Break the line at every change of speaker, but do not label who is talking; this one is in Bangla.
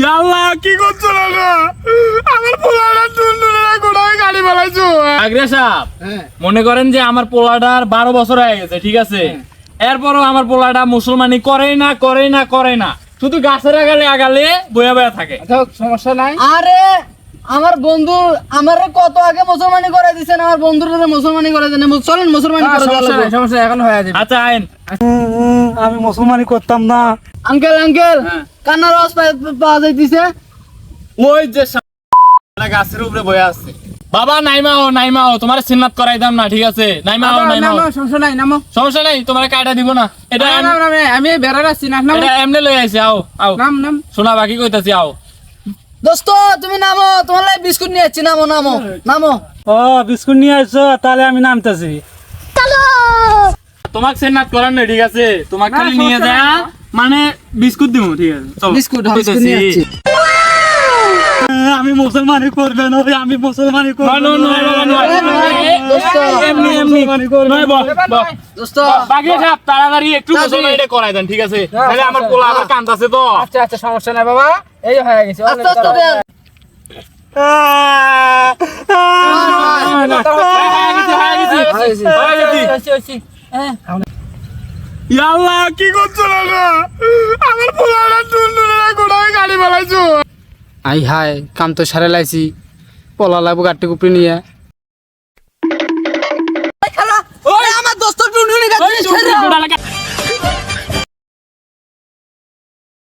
ইয়াল্লাহ কি করছ না আমার পোলাটা টুনটুনিরা কোথায় গাড়ি বানাইছো? আগ্রে সাহেব
হ্যাঁ।
মনে করেন যে আমার পোলাটার বারো বছর হয়ে গেছে ঠিক আছে? এরপরও আমার পোলাটা মুসলমানি করেই না করেই না করে না। শুধু গাছের আগালে আগালে বয়া বয়া থাকে।
আচ্ছা সমস্যা নাই।
আরে আমার বন্ধু আমার কত আগে মুসলমানি করে দিছেন আমার বন্ধুর মুসলমানি করে দেন চলেন মুসলমানি করে
সমস্যা সমস্যা এখন হয়ে যাবে।
আচ্ছা আইন।
আমি মুসলমানি করতাম না।
আঙ্কেল আঙ্কেল কান্নার আওয়াজ পাওয়া যাইতেছে।
ওই যে গাছের উপরে বয়া আছে। বাবা নাইমাও নাইমাও তোমার সিন্নাত করাই দাম না ঠিক আছে? নাইমাও
নামো,
নাইমাও।
নামো, সমস্যা নাই নামো।
সমস্যা নাই তোমার কাটা দিব না। এটা
আমি বেড়ার আছি না নাম।
এটা এমনি লই আইছে আও আও।
নাম নাম।
শোনা বাকি কইতাছি আও।
দোস্ত তুমি নামো তোমার লাই বিস্কুট নিয়ে যাচ্ছি নামো নামো নামো।
ও বিস্কুট নিয়ে আসছো তাহলে আমি নামতেছি।
তোমাক সিন্নাত করার না ঠিক আছে? তোমাক খালি নিয়ে
নাই,
মানে বিস্কুট দিব ঠিক আছে
বিস্কুট হ্যাঁ,
আমি মুসলমানি করবে না আমি মুসলমানি করবে
দোস্ত।
এমনি, এমনি।
দোস্ত
বাকি সাহেব তাড়াতাড়ি একটু মুসলমানিটা করাই দেন ঠিক আছে
হ্যাঁ,
তাহলে আমার পোলা। আবার কান্দাছে তো
আচ্ছা আচ্ছা সমস্যা নাই বাবা এই হয়ে গেছে
আস্তে আস্তে দেন
হয়ে গেছে, হয়ে গেছে। হয়ে গেছে। ইয়াল্লাহ কি করছ না আমার পোলাটা টুনটুনিরা কোথায় গাড়ি বানাইছো?
আই হায়, কাম তো সারে লাইছি। পলা লাগবো গাড়িটি উপরে নিয়ে।